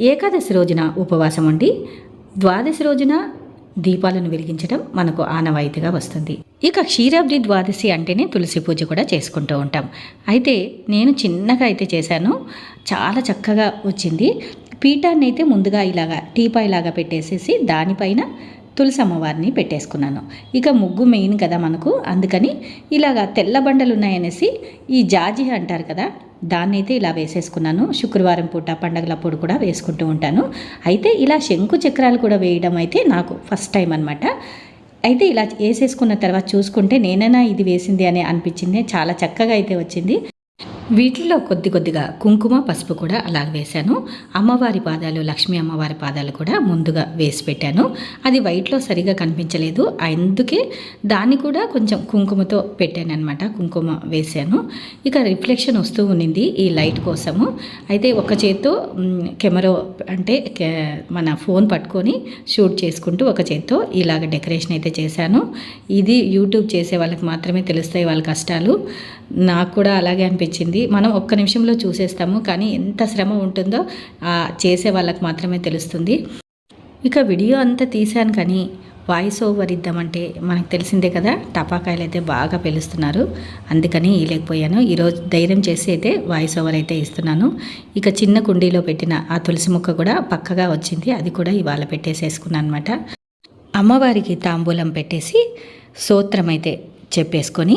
ఏకాదశి రోజున ఉపవాసం ఉండి ద్వాదశి రోజున దీపాలను వెలిగించడం మనకు ఆనవాయితీగా వస్తుంది. ఇక క్షీరాబ్ది ద్వాదశి అంటేనే తులసి పూజ కూడా చేసుకుంటూ ఉంటాం. అయితే నేను చిన్నగా అయితే చేశాను. చాలా చక్కగా వచ్చింది. పీఠాన్ని అయితే ముందుగా ఇలాగా టీపాయ్ లాగా పెట్టేసేసి దానిపైన తులసి అమ్మవారిని పెట్టేసుకున్నాను. ఇక ముగ్గు మెయిన్ కదా మనకు. అందుకని ఇలాగా తెల్ల బండలు ఉన్నాయనేసి ఈ జాజి అంటారు కదా దాన్ని అయితే ఇలా వేసేసుకున్నాను. శుక్రవారం పూట పండగలప్పుడు కూడా వేసుకుంటూ ఉంటాను. అయితే ఇలా శంకు చక్రాలు కూడా వేయడం అయితే నాకు ఫస్ట్ టైం అనమాట అయితే ఇలా వేసేసుకున్న తర్వాత చూసుకుంటే నేనైనా ఇది వేసింది అని అనిపించింది. చాలా చక్కగా అయితే వచ్చింది. వీటిలో కొద్ది కొద్దిగా కుంకుమ పసుపు కూడా అలాగ వేశాను. అమ్మవారి పాదాలు లక్ష్మీ అమ్మవారి పాదాలు కూడా ముందుగా వేసి పెట్టాను. అది వైట్లో సరిగా కనిపించలేదు. అందుకే దాన్ని కూడా కొంచెం కుంకుమతో పెట్టాను అనమాట కుంకుమ వేశాను. ఇక రిఫ్లెక్షన్ వస్తూ ఉన్నింది ఈ లైట్ కోసము. అయితే ఒక చేత్తో కెమెరా అంటే మన ఫోన్ పట్టుకొని షూట్ చేసుకుంటూ ఒక చేత్తో ఇలాగ డెకరేషన్ అయితే చేశాను. ఇది యూట్యూబ్ చేసే వాళ్ళకి మాత్రమే తెలుస్తాయి వాళ్ళ కష్టాలు. నాకు కూడా అలాగే అనిపించింది. మనం ఒక్క నిమిషంలో చూసేస్తాము. కానీ ఎంత శ్రమ ఉంటుందో ఆ చేసే వాళ్ళకి మాత్రమే తెలుస్తుంది. ఇక వీడియో అంతా తీశాను కానీ వాయిస్ ఓవర్ ఇద్దామంటే మనకు తెలిసిందే కదా టపాకాయలు అయితే బాగా పిలుస్తున్నారు. అందుకని ఇలేకపోయాను ఈరోజు ధైర్యం చేసి అయితే వాయిస్ ఓవర్ అయితే ఇస్తున్నాను. ఇక చిన్న కుండీలో పెట్టిన ఆ తులసి మొక్క కూడా పక్కగా వచ్చింది. అది కూడా ఇవాళ పెట్టేసేసుకున్నాను అనమాట అమ్మవారికి తాంబూలం పెట్టేసి సూత్రం అయితే చెప్పేసుకొని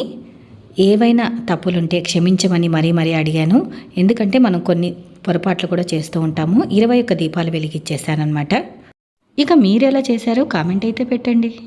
ఏవైనా తప్పులుంటే క్షమించమని మరీ మరీ అడిగాను. ఎందుకంటే మనం కొన్ని పొరపాట్లు కూడా చేస్తూ ఉంటాము. ఇరవై ఒక్క దీపాలు వెలిగిచ్చేసానమాట ఇక మీరు ఎలా చేశారో? కామెంట్ అయితే పెట్టండి.